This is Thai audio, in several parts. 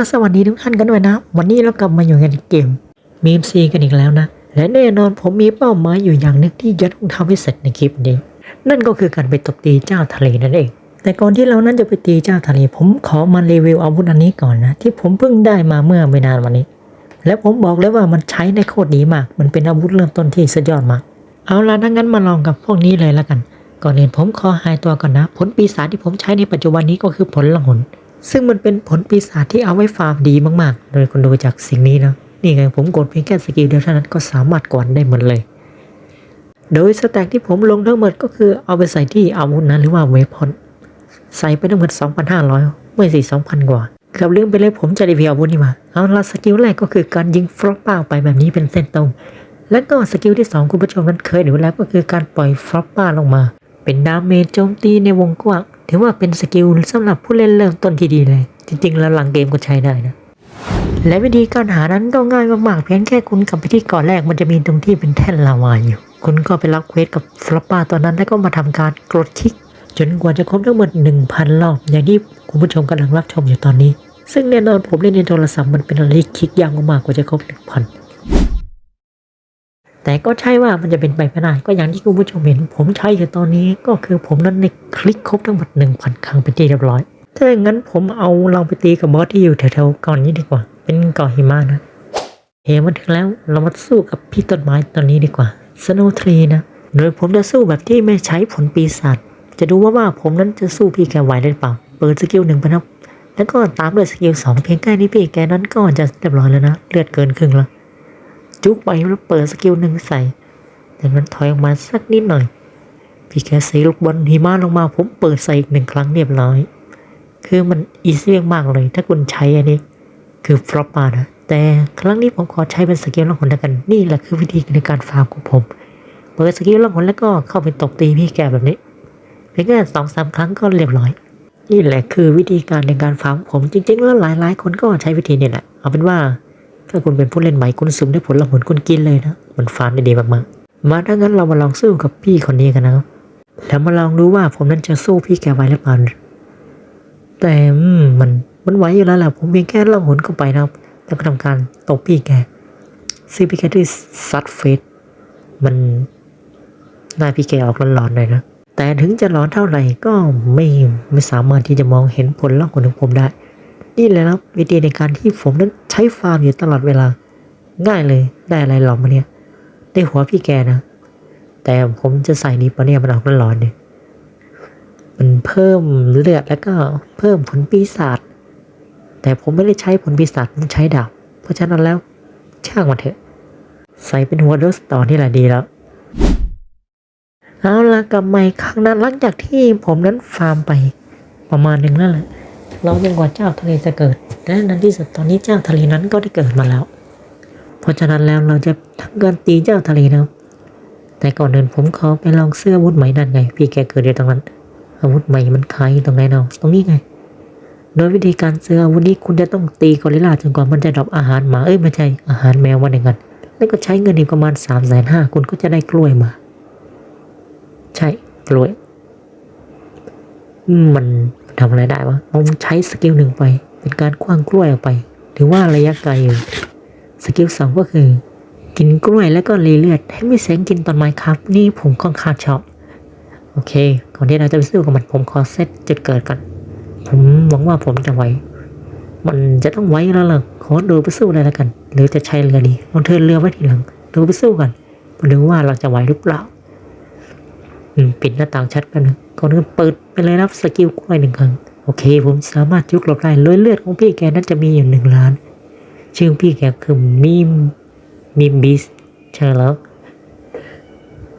ละสวัสดีทุกท่านกันด้วยนะ วันนี้เรากลับมาอยู่กันเกมมีมซีกันอีกแล้วนะ และแน่นอนผมมีเป้าหมายอยู่อย่างนึงที่จะต้องทำให้เสร็จในคลิปนี้ นั่นก็คือการไปตบตีเจ้าทะเลนั่นเอง แต่ก่อนที่เรานั้นจะไปตีเจ้าทะเล ผมขอมารีวิวอาวุธอันนี้ก่อนนะ ที่ผมเพิ่งได้มาเมื่อไม่นานวันนี้ และผมบอกเลยว่ามันใช้ในโคตรดีมาก มันเป็นอาวุธเริ่มต้นที่สุดยอดมากเอาล่ะถ้างั้นมาลองกับพวกนี้เลยละกัน ก่อนอื่นผมขอหายตัวก่อนนะ ผลปีศาจที่ผมใช้ในปัจจุบันนี้ก็คือผลละหุน ซึ่งมันเป็นผลปีศาจที่เอาไว้ฟาร์มดีมากๆโดยคนดูจากสิ่งนี้นะนี่ไงผมกดเพียงแค่สกิลเดียวเท่านั้นก็สามารถกวนได้หมดเลย โดยสแต็กที่ผมลงทั้งหมดก็คือเอาไปใส่ที่อาวุธนะหรือว่าเวพอนใส่ไปทั้งหมด 2,500 ไม่สิ2,000 กว่าเกือบลืมไปเลยผมจะรีวิวอาวุธนี่มาเอาละสกิลแรกก็คือการยิงฟลอปป้าไปแบบนี้เป็นเส้นตรง แล้วก็สกิลที่ 2 คุณผู้ชมนั้นเคยดูแล้วก็คือการปล่อยฟลอปป้าลงมา เป็นดาเมจโจมตีในวงกว้าง ถือว่าเป็นสกิลสำหรับผู้เล่นเริ่มต้นที่ดีเลย จริง ๆ แล้วหลังเกมก็ใช้ได้นะ และวิธีการหานั้นก็ง่ายมากๆเพียงแค่คุณกลับไปที่เก่อนแรกมันจะมีตรงที่เป็นแท่นลาวาอยู่ คุณก็ไปรับเควสกับฟลอปป้าตัวนั้นแล้วก็มาทำการกดคลิก จนกว่าจะครบทั้งหมด 1,000 รอบ อย่างที่คุณผู้ชมกำลังรับชมอยู่ตอนนี้ ซึ่งแน่นอนผมเล่นในโทรศัพท์มันเป็นอะไรที่คลิกยากมากๆกว่าจะครบ1,000 แต่ก็ใช่ว่ามันจะเป็นไปไม่ได้ก็อย่างที่คุณผู้ชมเห็น ผมใช้อยู่ตอนนี้ก็คือผมนั้นในคลิกครบทั้งหมด1,000 ครั้งเป็นที่เรียบร้อย ถ้าอย่างนั้นผมเอาลองไปตีกับบอสที่อยู่แถวๆก่อนนี้ดีกว่า เป็นกาะหิมะนะเฮ้มันถึงแล้วเรามาสู้กับพี่ต้นไม้ตอนนี้ดีกว่าสโนทรีนะโดยผมจะสู้แบบที่ไม่ใช้ผลปีศาจจะดูว่าว่าผมนั้นจะสู้พี่แกไหวได้หรือเปล่า เปิดสกิลหนึ่งไปนะครับแล้วก็ตามด้วยสกิลสองเพียงแค่นี้พี่แกนั้นก็จะเรียบร้อยแล้วนะ เลือดเกินครึ่งแล้ว จุกไปแล้วเปิดสกิลหนึ่งใส่จากนั้นถอยออกมาสักนิดหน่อย พี่แกใส่ลูกบอลหิมะลงมาผมเปิดใส่อีกหนึ่งครั้งเรียบร้อย คือมันอีซี่มากเลย ถ้าคุณใช้อันนี้ คือฟลอปมานะแต่ครั้งนี้ผมขอใช้เป็นสกิลล่องหนแล้วกัน นี่แหละคือวิธีในการฟาร์มของผม เปิดสกิลล่องหนแล้วก็เข้าไปตบตีพี่แกแบบนี้เพียงแค่สองสามครั้งก็เรียบร้อย นี่แหละคือวิธีการในการฟาร์มผมจริงๆแล้วหลายๆ คนก็ใช้วิธีนี้แหละ เอาเป็นว่า ถ้าคุณเป็นผู้เล่นใหม่คุณสุ่มได้ผลละหนคุณกินเลยนะมันฟาร์มได้ดีมากๆ มาถ้างั้นเรามาลองสู้กับพี่คนนี้กันนะครับแล้วมาลองดูว่าผมนั้นจะสู้พี่แกไหวหรือเปล่าแต่มันมันไหวอยู่แล้วแหละผมเพียงแค่ล่องหนเข้าไปนะครับ แล้วก็ทำการตบพี่แกซึ่งพี่แกด้วยซัดเฟสมันหน้าพี่แกออกร้อนๆหน่อยนะแต่ถึงจะร้อนเท่าไหร่ก็ไม่ไม่สามารถที่จะมองเห็นผลล่องหนของผมได้ นี่แหละนะครับวิธีในการที่ผมนั้นใช้ฟาร์มอยู่ตลอดเวลา ง่ายเลยได้อะไรหรอกมาเนี่ยได้หัวพี่แกนะ แต่ผมจะใส่นี้ปะเนี่ยมันออกร้อนๆเนี่ยมันเพิ่มเลือดแล้วก็เพิ่มผลปีศาจแต่ผมไม่ได้ใช้ผลปีศาจผมใช้ดาบเพราะฉะนั้นแล้วช่างมันเถอะ ใส่เป็นหัวเดอสต่อนี่แหละดีแล้วเอาละกลับมาอีกครั้งนั้นหลังจากที่ผมนั้นฟาร์มไปประมาณหนึ่งแล้วแหละ เรายังกว่าเจ้าทะเลจะเกิดและในที่สุดตอนนี้เจ้าทะเลนั้นก็ได้เกิดมาแล้ว เพราะฉะนั้นแล้วเราจะทำการตีเจ้าทะเลนะแต่ก่อนอื่นผมขอไปลองเสื้ออาวุธใหม่นั่นไง พี่แกเกิดอยู่ตรงนั้น อาวุธใหม่มันขายอยู่ตรงไหนเนาะตรงนี้ไง โดยวิธีการซื้ออาวุธนี้คุณจะต้องตีกอริลลาจนกว่ามันจะดรอปอาหารหมาเอ้ยไม่ใช่อาหารแมววันหนึ่งกันแล้วก็ใช้เงินอีกประมาณสามแสนห้าคุณก็จะได้กล้วยมา ใช่กล้วย มัน ทำอะไรได้วะเอาใช้สกิลหนึ่งไป เป็นการคว้างกล้วยออกไป ถือว่าระยะไกลอยู่สกิลสองก็คือ กินกล้วยแล้วก็รีเลือด ให้ม่เสียงกินตอนไม้ครับ นี่ผมค่อนข้างชอบโอเค ก่อนที่เราจะไปสู้กับมันผมขอเซตจุดเกิดก่อนผมหวังว่าผมจะไหว มันจะต้องไหวแล้วล่ะขอดูไปสู้เลยแล้วกัน หรือจะใช้เรือดีลองเทินเรือไว้ทีหลังดูไปสู้กันดูว่าเราจะไหวหรือเปล่า ปิดหน้าต่างชัดกันงก่อนอื่นเปิดไปเลยครับสกิลกล้วยหนึ่งครั้งโอเค ผมสามารถยุกหลบได้เลือดเลือดของพี่แกนั้นจะมีอยู่หนึ่งล้าน ชื่อพี่แกคือมิมมิมบิสใช่แล้ว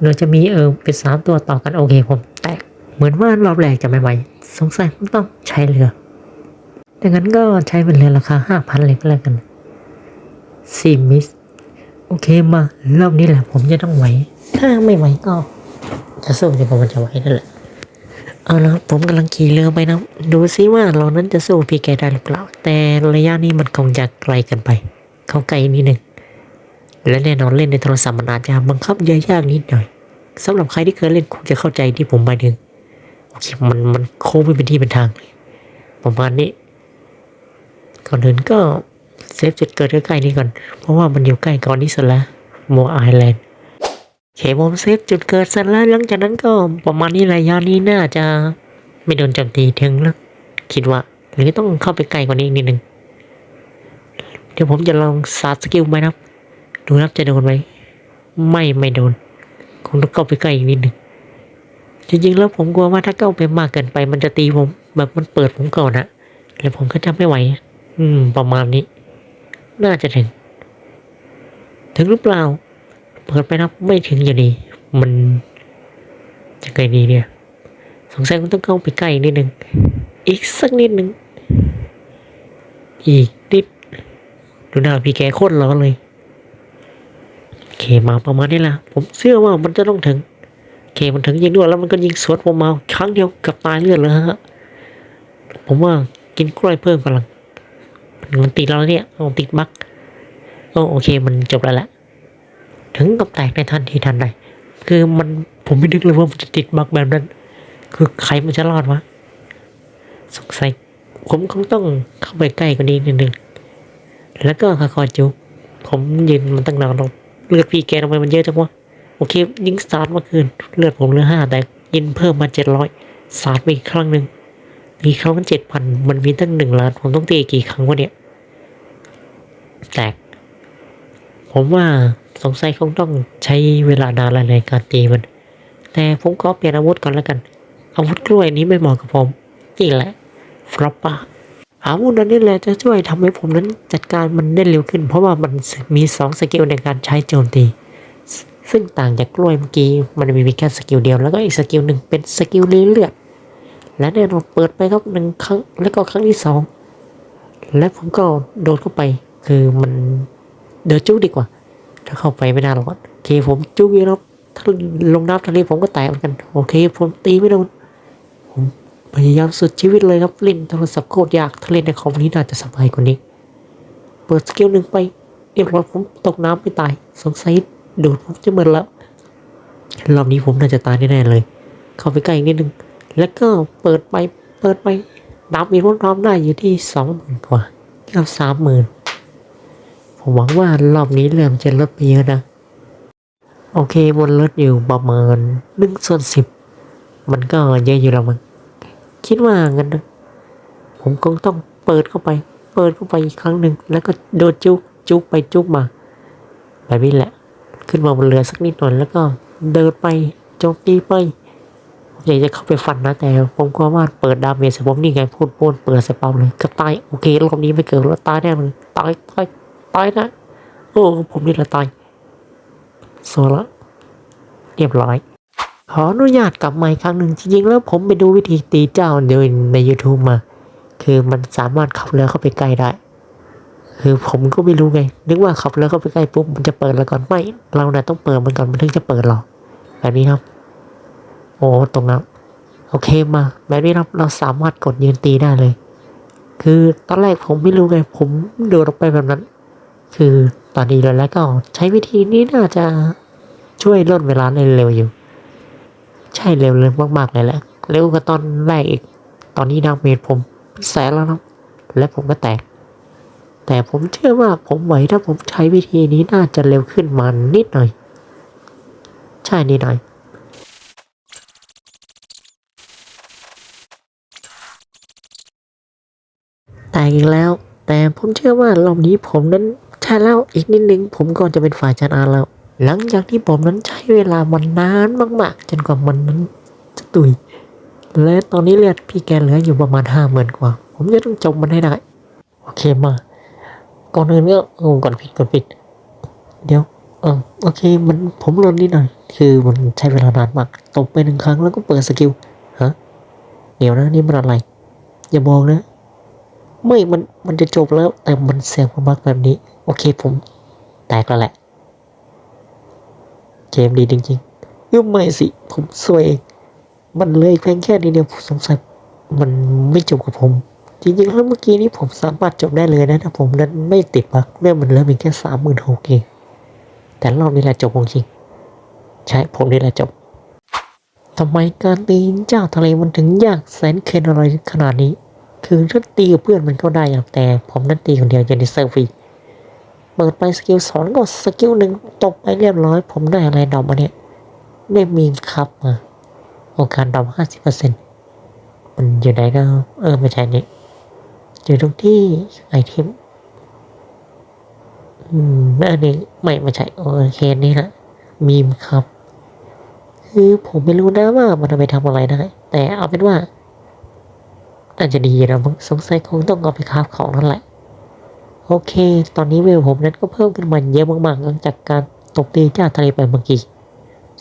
เราจะมีเออเป็นสามตัวต่อกันโอเคผมแตกเหมือนว่ารอบแรกจะไม่ไหวสงสัยผมต้องใช้เรือดังนั้นก็ใช้เป็นเรือราคาห้าพันเลยก็แล้วกันซีมิสโอเคมา รอบนี้แหละผมจะต้องไหว ถ้าไม่ไหวก็ จะสู้จนกว่ามันจะไหวนั่นแหละ เอาละผมกำลังขี่เรือไปนะ ดูซิว่าเรานั้นจะสู้พี่แกได้หรือเปล่า แต่ระยะนี้มันคงจะไกลเกันไป เขาไกลนิดหนึ่ง และแน่นอนเล่นในโทรศัพท์มันอาจจะบังคับยากนิดหน่อยสำหรับใครที่เคยเล่นคงจะเข้าใจที่ผมหมายถึงโอเคมันมันโค้งไม่เป็นที่เป็นทางเลยประมาณนี้ก่อนอื่นก็เซฟจุดเกิดใกล้ๆนี้ก่อน เพราะว่ามันอยู่ใกล้ก่อนที่สุดแล้วโมไอแลนด์ เคผมเซฟจุดเกิดเสร็จแล้วหลังจากนั้นก็ประมาณนี้ระยะนี้น่าจะไม่โดนโจมตีถึงแล้วคิดว่า หรือต้องเข้าไปไกลกว่านี้อีกนิดนึง เดี๋ยวผมจะลองสาดสกิลไปนะครับ ดูนะครับจะโดนไหม ไม่ไม่โดน คงต้องเข้าไปใกล้อีกนิดนึง จริงๆแล้วผมกลัวว่าถ้าเข้าไปมากเกินไป มันจะตีผม แบบมันเปิดผมก่อนอะแล้วผมก็จะไม่ไหว อืม ประมาณนี้ น่าจะถึง ถึงหรือเปล่า เปิดไปนับไม่ถึงอยู่ดี มันจะไงดีเนี่ย สงสัยผมต้องเข้าไปใกล้อีกนิดนึง อีกสักนิดนึง อีกนิด ดูหน้าพี่แกโคตรร้อนเลยโอเคมาประมาณนี้แหละผมเชื่อว่ามันจะต้องถึงโอเคมันถึงยิงด้วยแล้วมันก็ยิงสวนผมมาครั้งเดียวกับตายเลือดเลยฮะ ผมว่ากินกล้วยเพิ่มพลังมันติดเราแล้วเนี่ยเอาติดบักโอโอเคมันจบแล้วแหละ ถึงกับแตกในทันทีทันใดคือมันผมไม่นึกเลยว่ามันจะติดบักแบบนั้น คือใครมันจะรอดวะสงสัยผมคงต้องเข้าไปใกล้กว่านี้นิดนึงแล้วก็คอยจุผมยืนมันตั้งนานแล้วเลือดพีแกทำไมมันเยอะจังวะโอเค ยิงสตาร์ทมาคืน เลือดผมเหลือห้าแต่ยิงเพิ่มมาเจ็ดร้อยสาดไปอีกครั้งหนึ่งมีครั้งมันเจ็ดพันมันมีตั้งหนึ่งล้านผมต้องตีกี่ครั้งวะเนี่ยแตกผมว่า สงสัยคงต้องใช้เวลานานหลายในการตีมัน แต่ผมขอเปลี่ยนอาวุธก่อนแล้วกัน อาวุธกล้วยนี้ไม่เหมาะกับผมนี่แหละฟรอปปาอาวุธนั้นนี่แหละจะช่วยทำให้ผมนั้นจัดการมันได้เร็วขึ้น เพราะว่ามันมีสองสกิลในการใช้โจมตี ซึ่งต่างจากกล้วยเมื่อกี้มันมีแค่สกิลเดียวแล้วก็อีกสกิลหนึ่งเป็นสกิลเลือดและแน่นอนเปิดไปครับหนึ่งครั้งแล้วก็ครั้งที่สองและผมก็โดดเข้าไป คือมันเดินจุกดีกว่า ถ้าเข้าไปไม่น่ารอดโอเคผมจุกอยู่แล้วถ้าลงน้ำทะเลผมก็แตกเหมือนกัน โอเค ผมตีไม่โดนผมพยายามสุดชีวิตเลยครับเล่นโทรศัพท์โคตรยากถ้าเล่นในคอมนี้น่าจะสบายกว่านี้ เปิดสกิลหนึ่งไปเรียบร้อยผมตกน้ำไม่ตาย สงสัยโดดผมจะเหมือนแล้วรอบนี้ผมน่าจะตายแน่ๆเลย เข้าไปใกล้อีกนิดนึง แล้วก็เปิดไปเปิดไปดับมีพ้นพร้อมได้อยู่ที่สองหมื่นกว่าเกือบสามหมื่น ผมหวังว่ารอบนี้เริ่มจะลดไปเยอะนะ โอเคบนลดอยู่ประมาณหนึ่งส่วนสิบมันก็เยอะอยู่แล้วมั้งคิดว่างั้นนะผมคงต้องเปิดเข้าไป เปิดเข้าไปอีกครั้งหนึ่งแล้วก็โดดจุกจุกไปจุกมาแบบนี้แหละ ขึ้นมาบนเรือสักนิดหน่อยแล้วก็เดินไปโจมตีไปผมอยากจะเข้าไปฟันนะ แต่ผมกลัวว่าเปิดดาเมจใส่ผมนี่ไงพูดพูดเปิดใส่เปาเลยก็ตายโอเครอบนี้ไม่เกิดแล้วตายแน่เลยตายตาย ตายนะ โอ้ ผมนี่แหละตายโซละเรียบร้อย ขออนุญาตกลับมาอีกครั้งหนึ่งจริงๆ แล้วผมไปดูวิธีตีเจ้าเดินใน YouTube มา คือมันสามารถขับเรือเข้าไปใกล้ได้ คือผมก็ไม่รู้ไง นึกว่าขับแล้วเข้าไปใกล้ปุ๊บมันจะเปิดแล้วก่อนไม่ เราเนี่ยต้องเปิดมันก่อนมันถึงจะเปิดหรอแบบนี้ครับ โอ้ตรงนั้นโอเคมาแบบนี้ครับเราสามารถกดยืนตีได้เลย คือตอนแรกผมไม่รู้ไงผมเดินออกไปแบบนั้น คือตอนนี้เลยแล้วก็ใช้วิธีนี้น่าจะช่วยลดเวลาได้เร็วอยู่ ใช่เร็วเลยมากๆเลยแหละเร็วกว่าตอนแรกอีก ตอนนี้ดาเมจผมแสนแล้วนะและผมก็แตก แต่ผมเชื่อว่าผมไหวถ้าผมใช้วิธีนี้น่าจะเร็วขึ้นมานิดหน่อย ใช่นิดหน่อยแตกอีกแล้ว แต่ผมเชื่อว่ารอบนี้ผมนั้น ใช่แล้วอีกนิดนึงผมก็จะเป็นฝ่ายชนะแล้ว หลังจากที่ผมนั้นใช้เวลามันนานมากๆ จนกว่ามันนั้นจะตุย และตอนนี้เลือดพี่แกเหลืออยู่ประมาณห้าหมื่นกว่า ผมจะต้องจบมันให้ได้ โอเคมา ก่อนอื่นก็เออก่อนผิดก่อนผิด เดี๋ยวเออโอเค มันผมลดนิดหน่อย คือมันใช้เวลานานมากตบไปหนึ่งครั้งแล้วก็เปิดสกิลฮะเดี๋ยวนะนี่มันอะไร อย่าบอกนะ ไม่มันมันจะจบแล้วแต่มันเสียงมากแบบนี้ โอเคผมแตกแล้วแหละ เกมดีจริงๆเออไม่สิ ผมสวย มันเลยเพียงแค่นี้เดียวผมสงสัยมันไม่จบกับผม จริงๆแล้วเมื่อกี้นี้ผมสามารถจบได้เลยนะถ้าผมนั้นไม่ติดบักเมื่อมันเหลือเพียงแค่สามหมื่นหกเองแต่รอบนี้แหละจบจริงใช่ผมนี่แหละจบทำไมการตีเจ้าทะเลมันถึงยากแสนเข็นอะไรขนาดนี้ คือถ้าตีกับเพื่อนมันก็ได้อะแต่ ผมนั้นตีคนเดียวจะได้เซอร์ฟี เปิดไปสกิลสองก็สกิลหนึ่งตกไปเรียบร้อย ผมได้อะไรดอกมาเนี่ยได้มีมครับมาโอกาสดอกห้าสิบเปอร์เซ็นต์มันอยู่ไหนนะเออไม่ใช่นี่อยู่ตรงที่ไอเทมอืมอันนี้ไม่ไม่ใช่โอเคนี่แหละมีมครับ คือผมไม่รู้นะว่ามันไปทำอะไรได้แต่เอาเป็นว่าน่าจะดีนะสงสัยคงต้องเอาไปคราฟของนั่นแหละ โอเค ตอนนี้เวลผมนั้นก็เพิ่มขึ้นมาเยอะมากๆหลังจากการตกตีเจ้าทะเลไปเมื่อกี้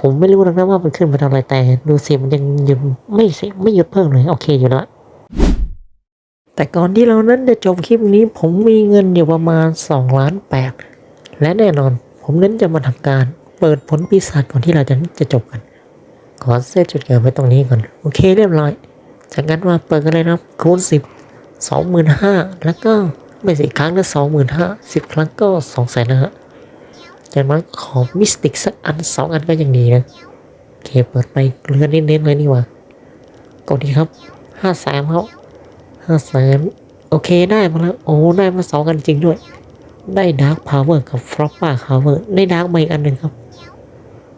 ผมไม่รู้หรอกนะว่ามันขึ้นมาทำอะไรแต่ ดูสิมันยังยังไม่เสียไม่หยุดเพิ่มเลยโอเคอยู่ละแต่ก่อนที่เรานั้นจะจบคลิปนี้ ผมมีเงินอยู่ประมาณ2ล้านแปดและแน่นอน ผมนั้นจะมาทำการเปิดผลปีศาจก่อนที่เราจะจะจบกัน ขอเซตจุดเกิดไว้ตรงนี้ก่อน โอเคเรียบร้อย จากนั้นมาเปิดกันเลยนะครับคูณสิบสองหมื่นห้าแล้วก็ ไม่สิครั้งละสองหมื่นห้าสิบครั้งก็สองแสนนะฮะจากนั้นขอมิสติกสักอันสองอันก็ยังดีนะโอเคเปิดไปเกลือเน้นๆเลยนี่หว่ากดดีครับห้าแสนครับห้าแสนโอเคได้มาแล้ว โอ้ได้มาสองอันจริงด้วย ได้ดาร์ p พาวเวอร์กับฟลอปป้าพาวเวอร์ได้ดาร์ k มาอีกอันหนึ่งครับ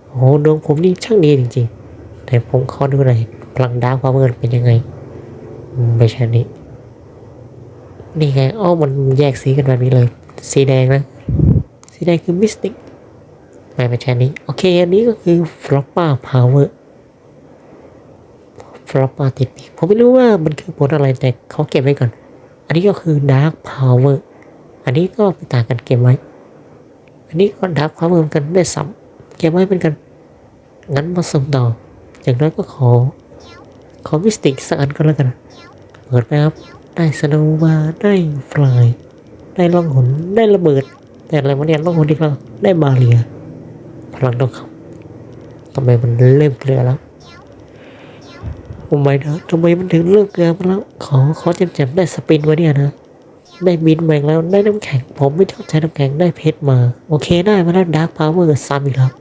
โอ้โดวงผมนี่ช่างดีจริงๆ แต่ผมขอดูหน่อยพลังดาร์ k พาวเวอร์เป็นยังไงไม่ใช่นี่ นี่ไงอ้อมันแยกสีกันแบบนี้เลย สีแดงนะ สีแดงคือมิสติกไม่ไม่ใช่นี้ โอเค อันนี้ก็คือฟลอปป้าพาวเวอร์ฟลอปป้าติดปีกผมไม่รู้ว่ามันคือผลอะไรแต่เขาเก็บไว้ก่อน อันนี้ก็คือดาร์ k พาวเวอร์อันนี้ก็ไปต่างกันเก็บไว้ อันนี้ก็ดาร์ k พาวเวอร์เหมือนกันได้ซ้ำเก็บไว้เป็นกัน งั้นมาส่งต่อ อย่างน้อยก็ขอ ขอมิสติกสักอันก็แล้วกัน เปิดไปครับ ได้สโนว์มาได้ฟลายได้ล่องหนได้ระเบิด แต่อะไรวะเนี่ยล่องหนดีกว่าได้บาเรีย พลังต้องเขาทำไมมันเริ่มเกลือแล้วโอ้ไม่นะทำไมมันถึงเริ่มเกลือมาแล้ว ขอขอเจ็บๆได้สปินวะเนี่ยนะได้บินมาแล้วได้น้ำแข็ง ผมไม่ชอบใช้น้ำแข็งได้เพชรมา โอเคได้มาแล้วดาร์ k พาวเวอร์ซ้ำอีกแล้ว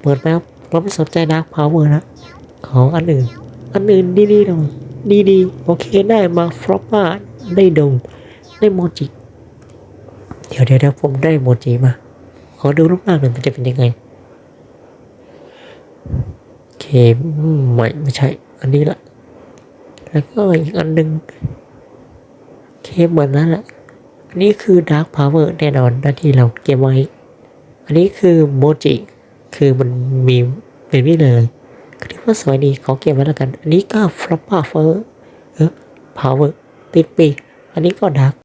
เปิดไปครับเราไม่สนใจดาร์ k พาวเวอร์นะ ขออันอื่น อันอื่นดีๆหน่อย ดีๆ โอเคได้มาฟลอปป้าได้ดงได้โมจิ เดี๋ยวเดี๋ยวผมได้โมจิมา ขอดูรูปร่างหน่อยมันจะเป็นยังไง โอเคไม่ไม่ใช่ อันนี้ละ แล้วก็อีกอันหนึ่งโอเคเหมือนนั้นแหละอันนี้คือดาร์ k พาวเวอร์แน่นอนนะที่เราเก็บไว้ อันนี้คือโมจิ คือมันมีเป็นนี่เลย ก็ถือว่าสวยดีขอเก็บไว้แล้วกัน อันนี้ก็ฟลอปป้าเฟอร์เออพาวเวอร์ติดปีอันนี้ก็ดาร์ k